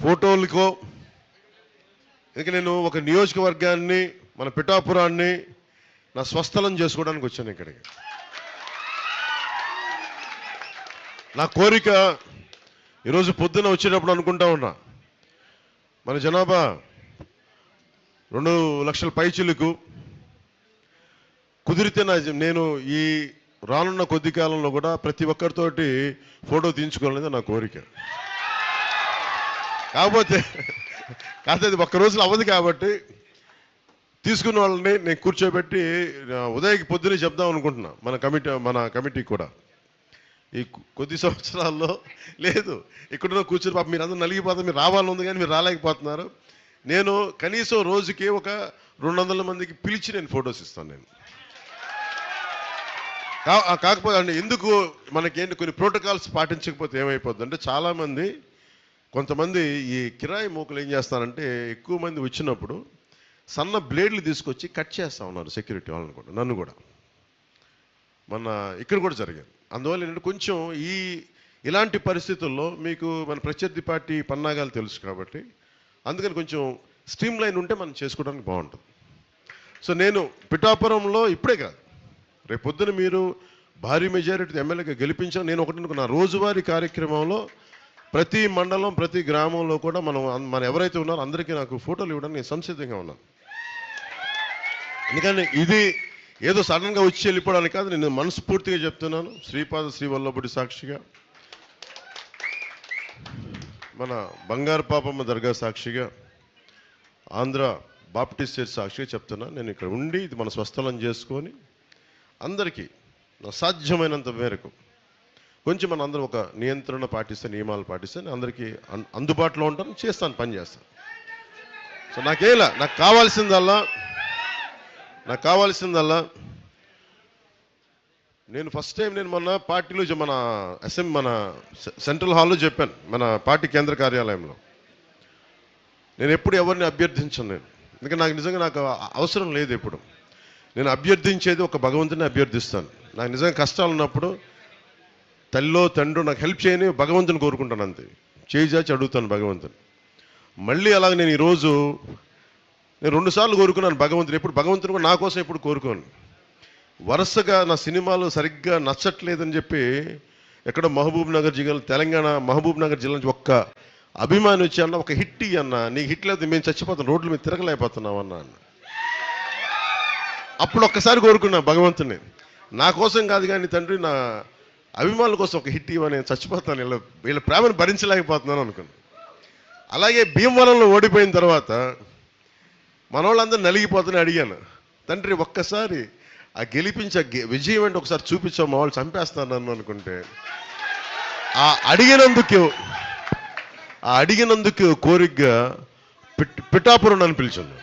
ఫోటోలకో ఎందుకంటే నేను ఒక నియోజకవర్గాన్ని మన పిఠాపురాన్ని నా స్వస్థలం చేసుకోవడానికి వచ్చాను ఇక్కడికి. నా కోరిక ఈరోజు పొద్దున వచ్చేటప్పుడు అనుకుంటా ఉన్నా. మన జనాభా రెండు లక్షల పైచిలుకు కుదిరితే నా నేను ఈ రానున్న కొద్ది కాలంలో కూడా ప్రతి ఒక్కరితోటి ఫోటో తీయించుకోవాలనేది నా కోరిక. కాకపోతే కాకపోతే అది ఒక్క రోజులు అవ్వదు కాబట్టి తీసుకున్న వాళ్ళని నేను కూర్చోబెట్టి ఉదయకి పొద్దునే చెప్దాం అనుకుంటున్నా మన కమిటీ మన కమిటీ కూడా. ఈ కొద్ది సంవత్సరాల్లో లేదు. ఇక్కడ కూర్చొని పాప మీరు అందరూ నలిగిపోతారు మీరు రావాలని ఉంది కానీ మీరు రాలేకపోతున్నారు. నేను కనీసం రోజుకి ఒక రెండు వందల మందికి పిలిచి నేను ఫొటోస్ ఇస్తాను నేను. కా- కాకపోతే అండి ఎందుకు మనకేంటి కొన్ని ప్రోటోకాల్స్ పాటించకపోతే ఏమైపోద్ది అంటే చాలామంది కొంతమంది ఈ కిరాయి మూకలు ఏం చేస్తారంటే ఎక్కువ మంది వచ్చినప్పుడు సన్న బ్లేడ్లు తీసుకొచ్చి కట్ చేస్తా ఉన్నారు సెక్యూరిటీ వాళ్ళని కూడా నన్ను కూడా. మన ఇక్కడ కూడా జరిగింది అందువల్ల ఏంటంటే కొంచెం ఈ ఇలాంటి పరిస్థితుల్లో మీకు మన ప్రత్యర్థి పార్టీ పన్నాగాలు తెలుసు కాబట్టి అందుకని కొంచెం స్ట్రీమ్ లైన్ ఉంటే మనం చేసుకోవడానికి బాగుంటుంది. సో నేను పిఠాపురంలో ఇప్పుడే కాదు రేపు పొద్దున మీరు భారీ మెజారిటీ ఎమ్మెల్యేగా గెలిపించాను నేను ఒకటి నా రోజువారీ కార్యక్రమంలో ప్రతి మండలం ప్రతి గ్రామంలో కూడా మనం మన ఎవరైతే ఉన్నారో అందరికీ నాకు ఫోటోలు ఇవ్వడానికి నేను సంసిద్ధంగా ఉన్నాను. ఎందుకంటే ఇది ఏదో సడన్గా వచ్చి వెళ్ళిపోవడానికి కాదు నేను మనస్ఫూర్తిగా చెప్తున్నాను. శ్రీపాద శ్రీవల్లభుడి సాక్షిగా మన బంగారు పాపమ్మ దర్గా సాక్షిగా ఆంధ్ర బాప్టిస్ట్ చర్చ్ సాక్షిగా చెప్తున్నాను నేను ఇక్కడ ఉండి ఇది మన స్వస్థలం చేసుకొని అందరికీ సాధ్యమైనంత మేరకు కొంచెం మన అందరం ఒక నియంత్రణ పాటిస్తే నియమాలు పాటిస్తే నేను అందరికీ అందుబాటులో ఉంటాను చేస్తాను పని చేస్తాను. సో నాకేలా? నాకు కావాల్సిందల్లా నాకు కావాల్సిందల్లా నేను ఫస్ట్ టైం నేను మొన్న పార్టీలో మన అసెంబ్లీ మన సె- సెంట్రల్ హాల్లో చెప్పాను మన పార్టీ కేంద్ర కార్యాలయంలో. నేను ఎప్పుడు ఎవరిని అభ్యర్థించను నేను. ఎందుకంటే నాకు నిజంగా నాకు అవసరం లేదు ఎప్పుడు. నేను అభ్యర్థించేది ఒక భగవంతుని అభ్యర్థిస్తాను. నాకు నిజంగా కష్టాలు ఉన్నప్పుడు తల్లిలో తండ్రి నాకు హెల్ప్ చేయని భగవంతుని కోరుకుంటాను అంతే. చేయిచాచి అడుగుతాను భగవంతుని. మళ్ళీ అలాగ నేను ఈరోజు నేను రెండుసార్లు కోరుకున్నాను భగవంతుని. ఎప్పుడు భగవంతుని కూడా నా కోసం ఎప్పుడు కోరుకోను. వరుసగా నా సినిమాలు సరిగ్గా నచ్చట్లేదని చెప్పి ఎక్కడ మహబూబ్ నగర్ జిల్లా తెలంగాణ మహబూబ్ నగర్ జిల్లా నుంచి ఒక్క అభిమాని వచ్చి అన్న ఒక హిట్ అన్న నీకు హిట్ లేదు మేము చచ్చిపోతాం రోడ్ల మీద తిరగలేకపోతున్నాం అన్న అన్న. అప్పుడు ఒక్కసారి కోరుకున్నా భగవంతుని. నా కోసం కాదు కానీ తండ్రి నా అభిమానుల కోసం ఒక హిట్ ఇవ్వ నేను చచ్చిపోతాను. వీళ్ళ వీళ్ళ ప్రేమను భరించలేకపోతున్నాను అనుకున్నాను. అలాగే భీమవరంలో ఓడిపోయిన తర్వాత మన వాళ్ళందరూ నలిగిపోతూనే అడిగాను. తండ్రి ఒక్కసారి ఆ గెలిపించే గె- విజయం అంటే ఒకసారి చూపించాం మా వాళ్ళు చంపేస్తారు నన్ను అనుకుంటే. ఆ అడిగినందుకు ఆ అడిగినందుకు కోరికగా పిట్ పిఠాపురం అని పిలిచింది